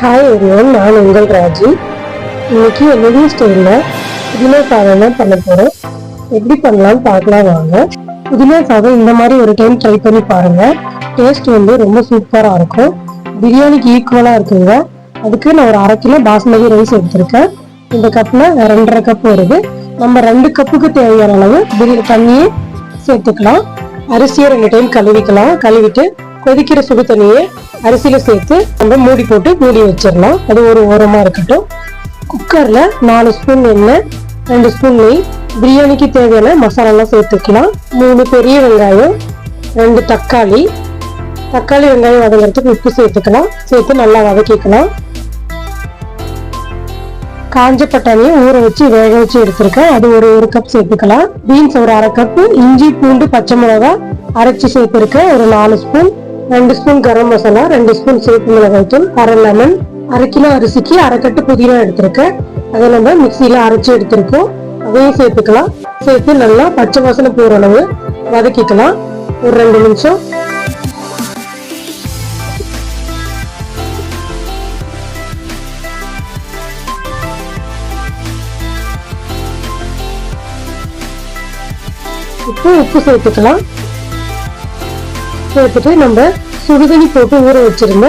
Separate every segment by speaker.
Speaker 1: Hi everyone நான் உங்கள் ராஜி. இன்னைக்கு என்னுடைய ஸ்டைலில் புதினா சாதம் தான் பண்ண போகிறோம் எப்படி பண்ணலாம்னு பார்க்கலாம் வாங்க. புதினா சாதம் இந்த மாதிரி ஒரு டைம் ட்ரை பண்ணி பாருங்க. டேஸ்ட் வந்து ரொம்ப சூப்பராக இருக்கும். பிரியாணிக்கு ஈக்குவலாக இருக்குங்க. அதுக்கு நான் ஒரு அரை கிலோ பாஸ்மதி ரைஸ் எடுத்திருக்கேன். இந்த கப்பில் ரெண்டரை கப் வருது. நம்ம ரெண்டு கப்புக்கு தேவையான அளவு பிரி தண்ணியை சேர்த்துக்கலாம். அரிசியை ரெண்டு டைம் கழுவிக்கலாம். கழுவிட்டு கொதிக்கிற சுடு தண்ணியை அரிசியில் சேர்த்து நம்ம மூடி போட்டு மூடி வச்சிடலாம். அது ஒரு ஓரமாக இருக்கட்டும். குக்கரில் நாலு ஸ்பூன் எண்ணெய் ரெண்டு ஸ்பூன் நெய் பிரியாணிக்கு தேவையான மசாலாலாம் சேர்த்துக்கலாம். மூணு பெரிய வெங்காயம் ரெண்டு தக்காளி. தக்காளி வெங்காயம் வதங்குறதுக்கு உப்பு சேர்த்துக்கலாம். சேர்த்து நல்லா வதக்கிக்கலாம். காஞ்ச பட்டாணியை ஊற வச்சு வேக வச்சு எடுத்திருக்கேன். அது ஒரு ஒரு கப் சேர்த்துக்கலாம். பீன்ஸ் ஒரு அரை கப்பு இஞ்சி பூண்டு பச்சை மிளகா அரைச்சி சேர்த்துருக்கேன். ஒரு நாலு ஸ்பூன். ரெண்டு ஸ்பூன் கரம் மசாலா ரெண்டு ஸ்பூன் சிவப்பு மிளகாய் தூள் அரை லெமன் அரை கிலோ அரிசிக்கு அரை கட்டு புதினா எடுத்திருக்கேன். அதை நம்ம மிக்சியில அரைச்சி எடுத்திருக்கோம். அதையும் சேர்த்துக்கலாம். சேர்த்து நல்லா பச்சை வாசனை போற அளவு வதக்கிக்கலாம். ஒரு ரெண்டு நிமிஷம். இப்போ உப்பு சேர்த்துக்கலாம். சேர்த்துட்டு நம்ம சுடுதண்ணி போட்டு ஊற வச்சிருந்த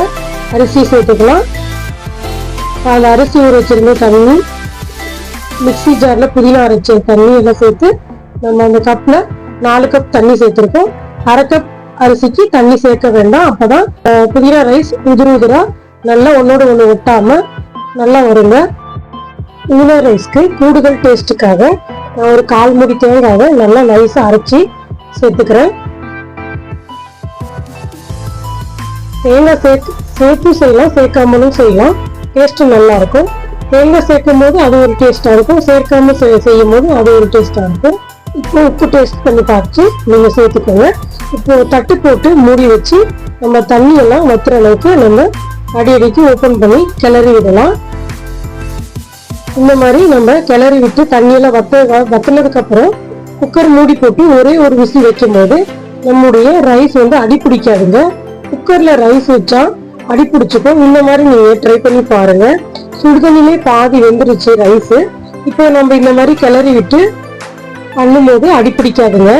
Speaker 1: அரிசி சேர்த்துக்கலாம். அந்த அரிசி ஊற வச்சிருந்த தண்ணி மிக்ஸி ஜார்ல புதினா அரைச்ச தண்ணி எல்லாம் சேர்த்து நம்ம அந்த கப்பில் நாலு கப் தண்ணி சேர்த்துருக்கோம். அரை கப் அரிசிக்கு தண்ணி சேர்க்க வேண்டாம். அப்போதான் புதினா ரைஸ் உதிர உதிரா நல்லா ஒன்றோட ஒன்று ஒட்டாமல் நல்லா வருங்க. புதினா ரைஸ்க்கு கூடுதல் டேஸ்ட்டுக்காக நான் ஒரு கால் முடி தேங்காவை நல்லா நைஸாக அரைச்சி சேர்த்துக்கிறேன். தேங்காய் சேர்த்து சேர்த்தும் செய்யலாம் சேர்க்காமலும் செய்யலாம். டேஸ்ட் நல்லா இருக்கும் தேங்காய் சேர்க்கும் போது அது ஒரு டேஸ்டா இருக்கும். சேர்க்காம செய்- செய்யும் போது அது ஒரு டேஸ்டா இருக்கும். இப்போ உப்பு டேஸ்ட் பண்ணி பார்த்து நீங்க சேர்த்துக்கோங்க. இப்போ தட்டு போட்டு மூடி வச்சு நம்ம தண்ணியெல்லாம் வத்துற அளவுக்கு நம்ம அடி அடிக்கு ஓப்பன் பண்ணி கிளறி விடலாம். இந்த மாதிரி நம்ம கிளறி விட்டு தண்ணியெல்லாம் வத்த வத்தினதுக்கு அப்புறம் குக்கர் மூடி போட்டு ஒரே ஒரு விசில் வைக்கும் போது நம்முடைய ரைஸ் வந்து அடி பிடிக்காதுங்க குக்கர்ல ரைஸ் வச்சா அடி பிடிச்சிக்கும். இந்த மாதிரி நீங்க ட்ரை பண்ணி பாருங்க. சுடுதண்ணிலே பாதி வெந்துருச்சு ரைஸ் இப்போ நம்ம இந்த மாதிரி கிளறி விட்டு பண்ணும்போது அடி பிடிக்காதுங்க.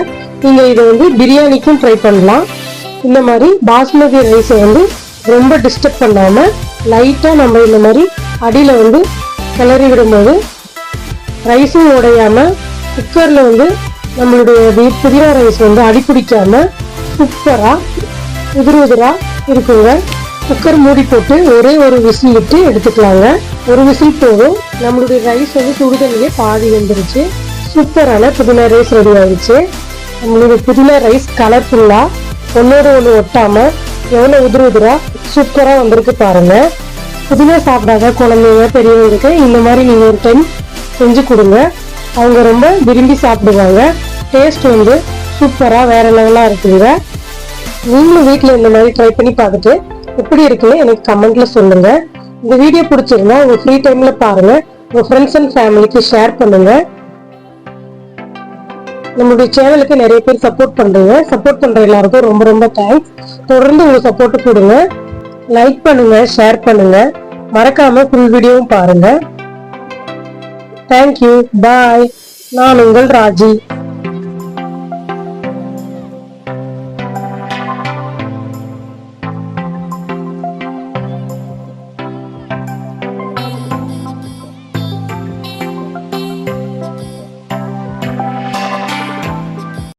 Speaker 1: நீங்க இதை வந்து பிரியாணிக்கும் ட்ரை பண்ணலாம். இந்த மாதிரி பாஸ்மதி ரைஸை வந்து ரொம்ப டிஸ்டர்ப் பண்ணாம லைட்டா நம்ம இந்த மாதிரி அடியில வந்து கிளறி விடும்போது ரைஸும் உடையாம குக்கர்ல வந்து நம்மளுடைய புதினா ரைஸ் வந்து அடி பிடிக்காம சூப்பரா உதிர் உதிரா இருக்குங்க. குக்கர் மூடி போட்டு ஒரே ஒரு விசில் விட்டு எடுத்துக்கலாங்க. ஒரு விசில் போதும். நம்மளுடைய ரைஸ் வந்து சுடுதண்ணியே பாதி வந்துருச்சு. சூப்பரான புதினா ரைஸ் ரெடி ஆயிடுச்சு. நம்மளுடைய புதினா ரைஸ் கலர்ஃபுல்லா ஒன்னோட ஒன்று ஒட்டாம எவ்வளவு உதிர் உதிரா சூப்பரா வந்திருக்கு பாருங்க. புதினா சாப்பிடாத குழந்தைங்க பெரியவங்களுக்கு இந்த மாதிரி நீங்க ஒரு டைம் செஞ்சு கொடுங்க. அவங்க ரொம்ப விரும்பி சாப்பிடுவாங்க. டேஸ்ட் வந்து சூப்பரா வேற லெவலா இருக்குங்க. நீங்களும் வீட்டில் இந்த மாதிரி ட்ரை பண்ணி பார்த்துட்டு எப்படி இருக்குன்னு எனக்கு கமெண்ட்ல சொல்லுங்க. இந்த வீடியோ பிடிச்சிருந்தா உங்க ஃப்ரீ டைம்ல பாருங்க. உங்க ஃப்ரெண்ட்ஸ் அண்ட் ஃபேமிலிக்கு ஷேர் பண்ணுங்க. நம்மளுடைய சேனலுக்கு நிறைய பேர் சப்போர்ட் பண்றீங்க. சப்போர்ட் பண்ற எல்லாருக்கும் ரொம்ப ரொம்ப தேங்க்ஸ் தொடர்ந்து உங்க சப்போர்ட் கொடுங்க. லைக் பண்ணுங்க ஷேர் பண்ணுங்க. மறக்காம ஃபுல் வீடியோவும் பாருங்க. தேங்க்யூ பாய் நான் உங்கள் ராஜி.